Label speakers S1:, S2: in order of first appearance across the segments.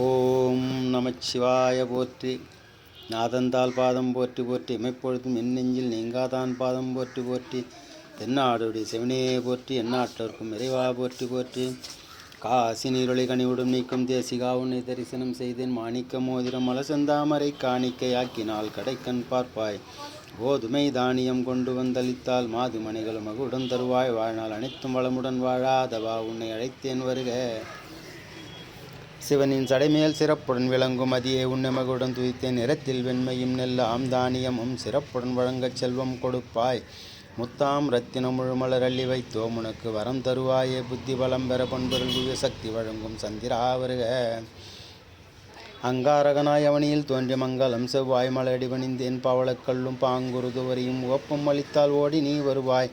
S1: ஓம் நமச்சிவாய போற்றி. நாதந்தால் பாதம் போற்றி போற்றி எமைப்பொழுதும் என் நெஞ்சில் நீங்காதான் பாதம் போற்றி போற்றி. தென்னாடுடைய செவனையே போற்றி எந்நாட்டோர்க்கும் இறைவா போற்றி போற்றி. காசி நீரொளி கனிவுடும் நீக்கும் தேசிகா உன்னை தரிசனம் செய்தேன். மாணிக்க மோதிரம் மலசந்தாமரை காணிக்கையாக்கினால் கடைக்கண் பார்ப்பாய். கோதுமை தானியம் கொண்டு வந்தளித்தால் மாதுமணிகளும் மகுடன் தருவாய். வாழ்நாள் அனைத்தும் வளமுடன் வாழாதவா உன்னை அழைத்தேன் வருக. சிவனின் சடைமேல் சிறப்புடன் விளங்கும் அதியே உன்னமகுடன் துதித்த நிறத்தில் வெண்மையும் நெல்லாம் தானியமும் சிறப்புடன் வழங்கச் செல்வம் கொடுப்பாய். முத்தாம் ரத்தினம் முழுமலர் அள்ளி வைத்தோம். உனக்கு வரம் தருவாயே. புத்தி பலம் பெற பண்பொருள் சக்தி வழங்கும் சந்திரா வருக. அங்காரகனாய் அவனியில் தோன்றிய மங்கலம் செவ்வாய் மலடி பணிந்தேன் பவளக்கல்லும் பாங்குருது வரியும் அளித்தால் ஓடி நீ வருவாய்.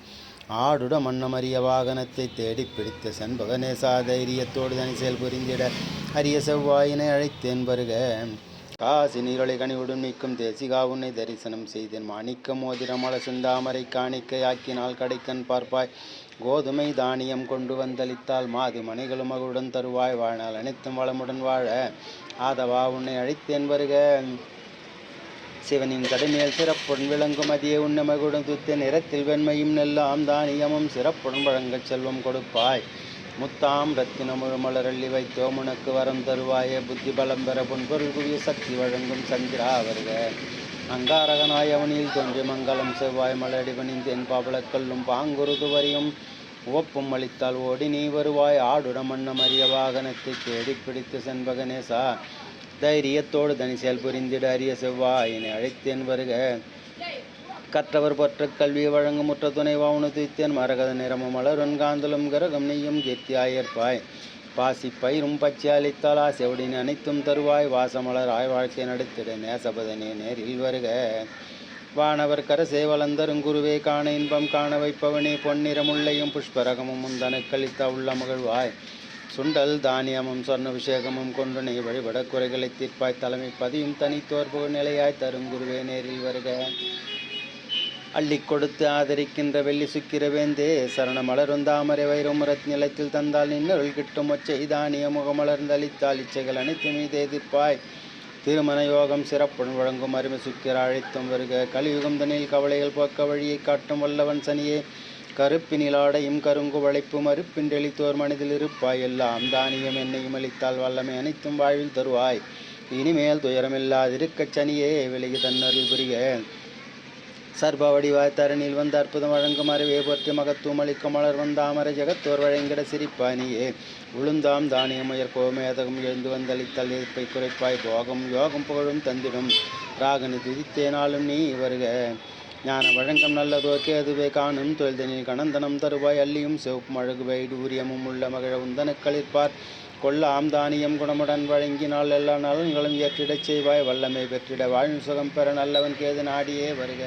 S1: ஆடுட மன்னமரிய வாகனத்தை தேடி பிடித்த செண்பகநேசா தைரியத்தோடு தனி செயல் புரிந்திட அரிய செவ்வாயினை அழைத்தேன் வருக. காசி நீரொலை கனிவுடன் நீக்கும் தேசிகா உன்னை தரிசனம் செய்தேன். மாணிக்க மோதிரமல காணிக்கை காணிக்கையாக்கினால் கடைக்கண் பார்ப்பாய். கோதுமை தானியம் கொண்டு வந்தளித்தால் மாது மணிகளும் மகளுடன் தருவாய். வாழ்நாள் அனைத்தும் வளமுடன் வாழ. ஆதவா உன்னை அழைத்தேன் வருக. சிவனின் கடுமையில் சிறப்புடன் விளங்கும் அதிய உன்னமகுடன் துத்த நிறத்தில் வெண்மையும் நெல்லாம் தானியமும் சிறப்புடன் வழங்கச் செல்வம் கொடுப்பாய். முத்தாம் ரத்தினம் மலரள்ளி வைத்தோம் உனக்கு வரம் தருவாய. புத்தி பலம் பெற பொன்பொருள் குவிய சக்தி வழங்கும் சந்திரா வருக. அங்காரகனாய் அவனில் தோன்றி மங்களம் செவ்வாய் மலடி பணிந்தேன் பாவலக்கல்லும் பாங்குருது வரியும் உவப்பும் அளித்தால் ஓடி நீ வருவாய். ஆடுட மன்னம் அரிய வாகனத்தை தேடி பிடித்து செண்பகனேசா தைரியத்தோடு தனி செயல் புரிந்திட அரிய செவ்வாயினை அழைத்தேன் வருக. கற்றவர் பற்ற கல்வி வழங்கும் முற்ற துணை வாவுனு துய்த்தேன். மரகத நிறமும் மலரும் காந்தலும் கரகம் நெய்யும் கீர்த்தியாயற்பாய் பாசி பயிரும் பச்சை அளித்தால் ஆசையுடன் அனைத்தும் தருவாய். வாசமலர் ஆய் வாழ்க்கை நடத்திட நேசபதனே நேரில் வருக. வானவர் கரசே வளந்தருங்குருவே காண இன்பம் காண வைப்பவனே. பொன்னிறமுள்ளையும் புஷ்பரகமும் முந்தன கழித்த உள்ள மகிழ்வாய். சுண்டல் தானியமும் சொர்ண விஷேகமும் கொண்டு நீ வழிபட குறைகளை தீர்ப்பாய் தலைமை பதியும் தனித்தோர் நிலையாய் தரும் குருவே நேரில் வருக. அள்ளி கொடுத்து ஆதரிக்கின்ற வெள்ளி சுக்கிரவேந்தே சரண மலரும் தாமரை வைரமுரத் நிலத்தில் தந்தால் நின்னருள் கிட்டும் ஒச்சை தானிய முகமலர்ந்தளித்தால் இச்சைகள் அனைத்து மீது எதிர்ப்பாய் திருமண யோகம் சிறப்புடன் வழங்கும் அருமை சுக்கிர அழைத்தும் வருக. கலியுகம் தனியில் கவலைகள் போக்க வழியை காட்டும் வல்லவன் சனியே கருப்பினிலாடையும் கருங்கு வளைப்பு மறுப்பின் மனதில் இருப்பாய் எல்லாம் தானியம் என்னையும் அளித்தால் வல்லமை அனைத்தும் வாழ்வில் தருவாய். இனிமேல் துயரமில்லாதிருக்கச் சனியே விலகி தன்னருள் புரிய. சர்ப வடிவாய் தரணியில் வந்த அற்புதம் வழங்கும் அறிவே போற்றி மகத்துவம் அளிக்கும் மலர் வந்தாமர ஜெகத்தோர் வழங்கிட சிரிப்பானியே உளுந்தாம் தானியம் உயர் கோமேதகம் எழுந்து வந்தளித்தல் எதிர்ப்பை குறைப்பாய். போகம் யோகம் புகழும் தந்திடும். ராகனு துதித்தேனாலும் நீ வருக. ஞான வழங்கம் நல்லதோ கேதுவே காணும். தொழில்தனில் கணந்தனம் தருவாய் அள்ளியும் சிவப்பும் அழகுவை டூரியமும் உள்ள மகிழ உந்தன களிர்ப்பார். கொல்லாம் தானியம் குணமுடன் வழங்கினால் எல்லா நலன்களும் ஏற்றிடச் செய்வாய். வல்லமை பெற்றிட வாழும் சுகம் பெற நல்லவன் கேது நாடியே வருக.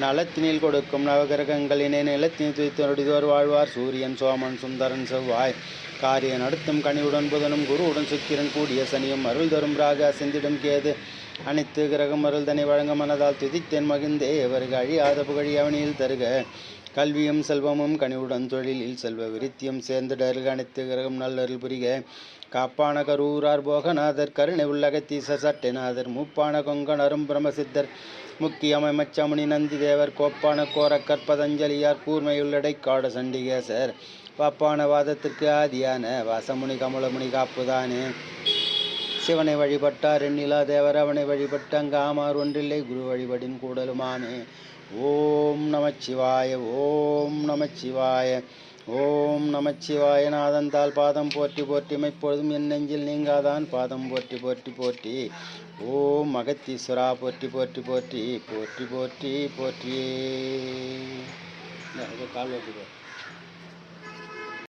S1: நலத்தினில் கொடுக்கும் நவகிரகங்களினை நிலத்தின் துய்த்தொடிதோர் வாழ்வார். சூரியன் சோமன் சுந்தரன் செவ்வாய். காரிய நடத்தும் கனிவுடன் புதனும் குருவுடன் சுக்கிரன் கூடிய சனியும் அருள் தரும் ராக சிந்திடும் கேது. அனைத்து கிரகம் அருள் தனி வழங்க மனதால் துதித்தேன் மகிழ்ந்தே அவருக்கு அழியாத புகழி அவனியில் தருக. கல்வியும் செல்வமும் கனிவுடன் தொழிலில் செல்வ விருத்தியும் சேர்ந்துடருக அனைத்து கிரகம் நல்லருள் புரிக. காப்பான கரூரார் போகநாதர் கருணை உள்ளகத்தீச சட்டநாதர் மூப்பான கொங்கணரும் பிரமசித்தர் முக்கியமை மச்சமுனி நந்தி தேவர் கோப்பான கோரக்கற் பதஞ்சலியார் கூர்மையுள்ளடை காட சண்டிகேசர் பாப்பான வாதத்திற்கு ஆதியான வாசமுனி கமலமுனி காப்புதானே. சிவனை வழிபட்டார் எண்ணிலா தேவர் அவனை வழிபட்ட அங்காமார் ஒன்றில்லை குரு வழிபடின் கூடலுமானே. ஓம் நமச்சிவாய ஓம் நமச்சிவாய. ஓம் நமச்சிவாய நாதந்தால் பாதம் போற்றி போற்றி மைப்பொழுதும் என் நெஞ்சில் நீங்காதான் பாதம் போற்றி போற்றி போற்றி. ஓம் மகத்தீஸ்வரா போற்றி போற்றி போற்றி போற்றி போற்றி போற்றி கால் வச்சுக்கோ.